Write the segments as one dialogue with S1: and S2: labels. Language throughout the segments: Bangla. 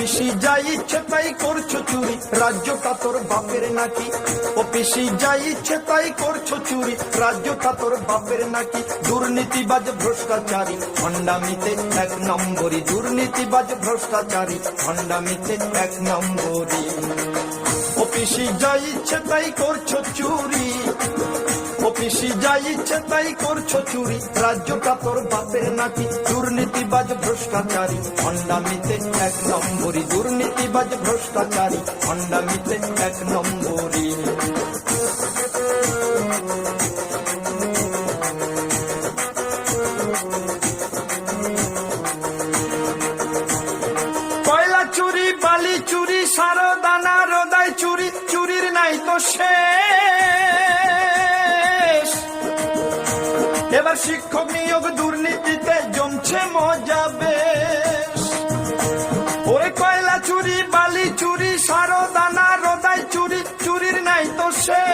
S1: পিসি যাই ইচ্ছে তাই করছ চুরি। রাজ্যটা তোর বাপের নাকি? ও পিসি যাই ইচ্ছে তাই করছ চুরি। রাজ্যটা তোর বাপের নাকি? দুর্নীতিবাজ ভ্রষ্টাচারী। ভণ্ডামিতে এক নম্বরই দুর্নীতিবাজ ভ্রষ্টাচারী। ভণ্ডামিতে এক নম্বরই। ও পিসি যাই ইচ্ছে তাই করছ চুরি। ও যা ইচ্ছে তাই করছ চুরি। রাজ্যটা তোর বাপের নাকি দুর্নীতিবাজ ভ্রষ্টাচারী। ভণ্ডামিতে এক নম্বরই, দুর্নীতিবাজ ভ্রষ্টাচারী। ভণ্ডামিতে এক নম্বরই। এবার শিক্ষক নিয়োগ দুর্নীতিতে জমছে মজা বেশ। ওরে কয়লা চুরি, বালি চুরি সারো দানা রোদাই চুরি, চুরির নাই তো সে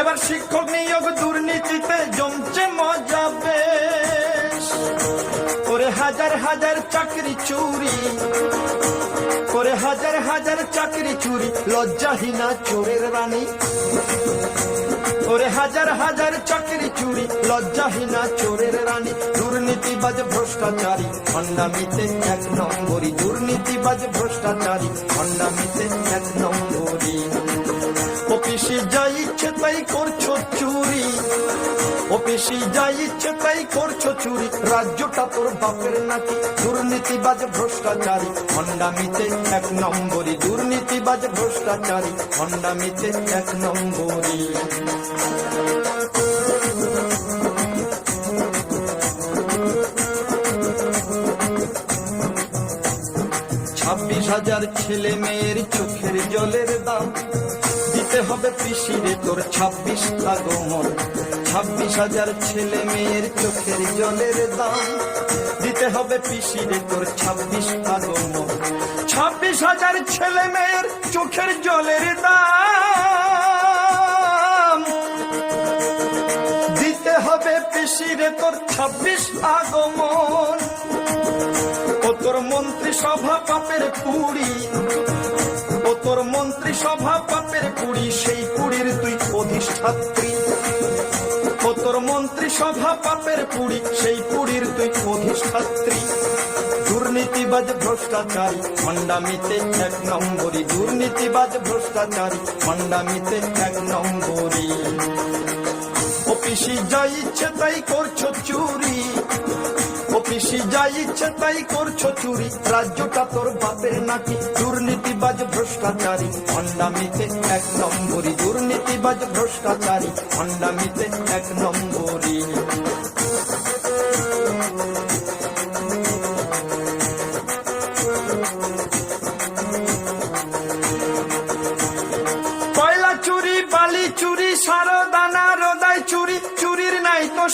S1: এবার শিক্ষক নিয়োগ দুর্নীতিতে জমছে মজা বেশ। করে হাজার হাজার চাকরি চুরি করে হাজার হাজার চাকরি চুরি, লজ্জাহীনা চোরের রানী। ওরে হাজার হাজার চাকরি চুরি, লজ্জাহীনা চোরের রানী। দুর্নীতিবাজ ভ্রষ্টাচারী, খণ্ডামিতে এক নম্বরী দুর্নীতিবাজ ভ্রষ্টাচারী, খণ্ডামিতে এক নম্বরী অফিসে যা ইচ্ছে তাই করছ চুরি। রাজ্যটা তোর বাপের নাকি দুর্নীতিবাজ ভ্রষ্টাচারী। খণ্ডামিতে এক নম্বরী দুর্নীতিবাজ ভ্রষ্টাচারী। খণ্ডামিতে এক নম্বরী ছাব্বিশ হাজার ছেলে মেয়ের চোখের জলের দাম। দিতে হবে পিসিরে তোর ছাব্বিশ আগমন। ছাব্বিশ হাজার ছেলে মেয়ের চোখের জলের দাম। দিতে হবে পিসিরে তোর ছাব্বিশ আগমন। ছাব্বিশ হাজার ছেলে মেয়ের চোখের জলের দাম। দিতে হবে পিসিরে তোর ছাব্বিশ আগমন। ও তোর মন্ত্রী সভা পাপের পুরি সভা পাপের পুরি, সেই পুরীর তুই অধিষ্ঠাত্রী। দুর্নীতিবাজ ভ্রষ্টাচারী মন্ডামিতে এক নম্বরী। দুর্নীতিবাজ ভ্রষ্টাচারী মন্ডামিতে এক নম্বরী। অফিসি যা ইচ্ছে, তাই করছ চুরি। অফিসি যা ইচ্ছে, তাই করছ চুরি। রাজ্যটা তোর বাপের নাকি দুর্নীতিবাজ ভ্রষ্টাচারী? খণ্ডামিতে এক নম্বরী। দুর্নীতিবাজ ভ্রষ্টাচারী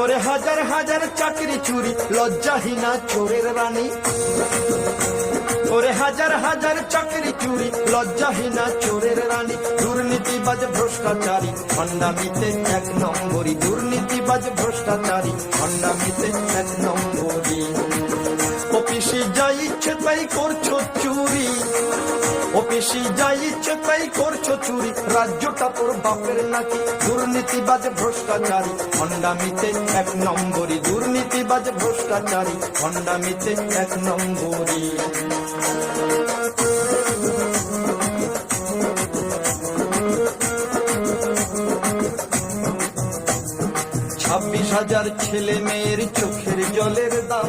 S1: করে হাজার হাজার চাকরি চুরি, লজ্জাহীনা চোরের রানী। করে হাজার হাজার চাকরি চুরি, লজ্জাহীনা চোরের রানী। দুর্নীতিবাজ ভ্রষ্টাচারী, খণ্ডামিতে এক নম্বরী। দুর্নীতিবাজ ভ্রষ্টাচারী, খণ্ডামিতে এক নম্বরী। যা ইচ্ছে তাই করছ চুরি। অফিসে যা ইচ্ছে তাই করছ চুরি। রাজ্যটা তোর বাপের নাকি দুর্নীতিবাজ ভ্রষ্টাচারী। খণ্ডামিতে এক নম্বরী দুর্নীতিবাজ ভ্রষ্টাচারী। খণ্ডামিতে এক নম্বরী ছাব্বিশ হাজার ছেলে মেয়ের চোখের জলের দাম।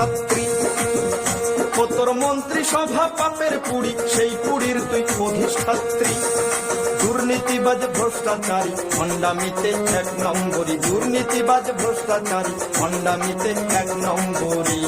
S1: অধিষ্ঠাত্রী ও তোর মন্ত্রী সভা পাপের পুরী, সেই পুরীর তুই অধিষ্ঠাত্রী। দুর্নীতিবাজ ভ্রষ্টাচারী হন্ডামিতে এক নম্বরী। দুর্নীতিবাজ ভ্রষ্টাচারী হন্ডামিতে এক নম্বরী।